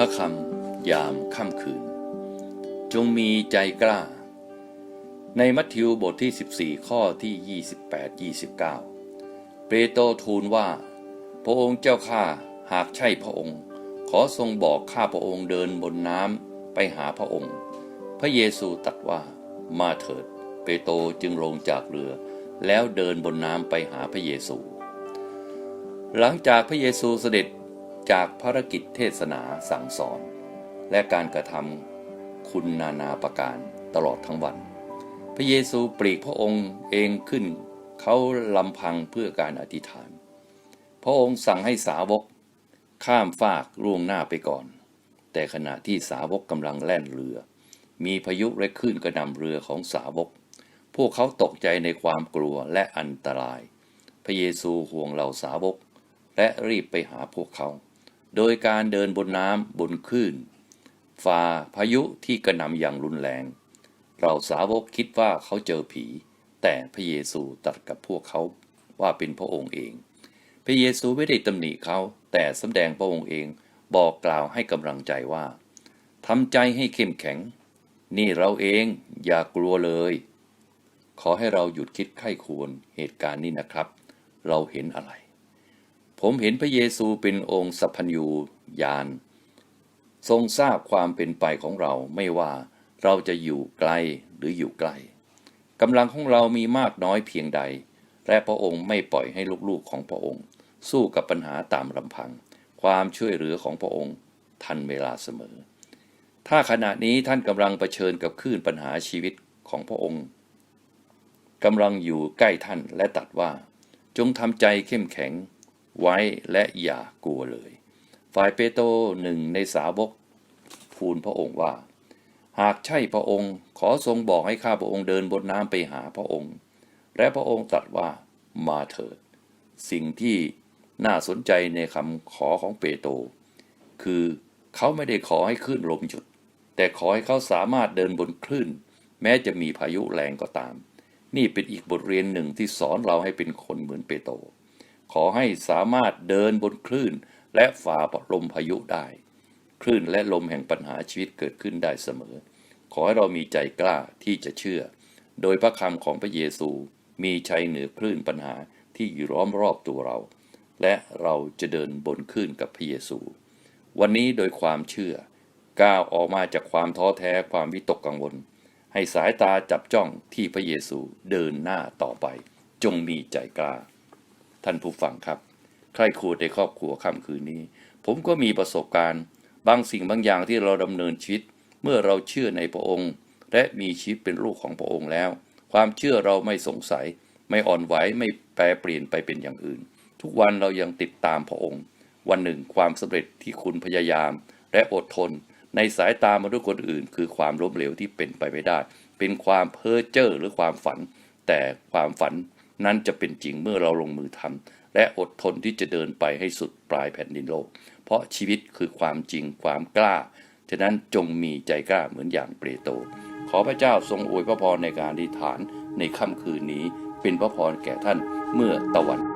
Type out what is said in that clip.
พระคำยามค่ำคืน จงมีใจกล้า ในมัทธิวบทที่ 14 ข้อที่ 28 29 เปโตรทูลว่า พระองค์เจ้าข้าหากใช่พระองค์ ขอทรงบอกข้าพระองค์เดินบนน้ำไปหาพระองค์ พระเยซูตรัสว่ามาเถิด เปโตรจึงลงจากเรือ แล้วเดินบนน้ำไปหาพระเยซู หลังจากพระเยซูเสด็จ จากภารกิจเทศนาสั่งสอน และการกระทำคุณนานาประการตลอดทั้งวัน พระเยซูปลีกพระองค์เองขึ้น เขาลำพังเพื่อการอธิษฐาน พระองค์สั่งให้สาวก ข้ามฟากล่วงหน้าไปก่อน แต่ขณะที่สาวกกำลังแล่นเรือ มีพายุและคลื่นกระนำเรือของสาวก พวกเขาตกใจในความกลัวและอันตราย พระเยซูห่วงเหล่าสาวก และรีบไปหาพวกเขา โดยการเดินบนน้ำบนคลื่นฝ่าพายุที่กระหน่ำอย่างรุนแรง เราสาวกคิดว่าเขาเจอผี แต่พระเยซูตรัสกับพวกเขาว่าเป็นพระองค์เอง พระเยซูไม่ได้ตำหนิเขาแต่สำแดงพระองค์เองบอกกล่าวให้กำลังใจว่าทำใจให้เข้มแข็ง นี่เราเองอย่ากลัวเลย ขอให้เราหยุดคิดไข้ควรเหตุการณ์นี้นะครับ เราเห็นอะไร ผมเห็นพระเยซูเป็นองค์สัพพัญญูญาณ ทรงทราบความเป็นไปของเราไม่ว่าเราจะอยู่ไกลหรืออยู่ใกล้กำลังของเรามีมากน้อยเพียงใด และพระองค์ไม่ปล่อยให้ลูกๆของพระองค์ สู้กับปัญหาตามลำพัง ความช่วยเหลือของพระองค์ทันเวลาเสมอ ถ้าขณะนี้ท่านกำลังเผชิญกับคลื่นปัญหาชีวิตของพระองค์กำลังอยู่ใกล้ท่านและตัดว่า จงทำใจเข้มแข็ง ไว้และอย่ากลัวเลย ฝ่ายเปโตรหนึ่งในสาวกทูลพระองค์ว่า หากใช่พระองค์ ขอทรงบอกให้ข้าพระองค์เดินบนน้ำไปหาพระองค์ และพระองค์ตรัสว่ามาเถิด สิ่งที่น่าสนใจในคำขอของเปโตรคือเขาไม่ได้ขอให้คลื่นลมหยุด แต่ขอให้เขาสามารถเดินบนคลื่น แม้จะมีพายุแรงก็ตาม นี่เป็นอีกบทเรียนหนึ่งที่สอนเราให้เป็นคนเหมือนเปโตร ขอให้สามารถเดินบนคลื่น และฝ่าลมพายุได้ คลื่นและลมแห่งปัญหาชีวิตเกิดขึ้นได้เสมอ ขอให้เรามีใจกล้าที่จะเชื่อ โดยพระคำของพระเยซูมีชัยเหนือคลื่นปัญหาที่อยู่ล้อมรอบตัวเรา และเราจะเดินบนคลื่นกับพระเยซู วันนี้โดยความเชื่อก้าวออกมาจากความท้อแท้ความวิตกกังวล ให้สายตาจับจ้องที่พระเยซูเดินหน้าต่อไป จงมีใจกล้า ท่านผู้ฟังครับ ใครครวในครอบครัวค่ำคืนนี้ ผมก็มีประสบการณ์ บางสิ่งบางอย่างที่เราดำเนินชีวิต เมื่อเราเชื่อในพระองค์ และมีชีวิตเป็นลูกของพระองค์แล้ว ความเชื่อเราไม่สงสัย ไม่อ่อนไหวไม่แปรเปลี่ยนไปเป็นอย่างอื่น ทุกวันเรายังติดตามพระองค์ วันหนึ่งความสำเร็จที่คุณพยายาม และอดทน ในสายตามนุษย์คนอื่น คือความล้มเหลวที่เป็นไปไม่ได้ เป็นความเพ้อเจ้อหรือความฝัน แต่ความฝัน นั้นจะเป็นจริงเมื่อเราลงมือทำและอดทนที่จะเดินไปให้สุดปลายแผ่นดินโลก เพราะชีวิตคือความจริงความกล้า ฉะนั้นจงมีใจกล้าเหมือนอย่างเปรโต ขอพระเจ้าทรงอวยพระพรในการอธิษฐานในค่ำคืนนี้เป็นพระพรแก่ท่านเมื่อตะวัน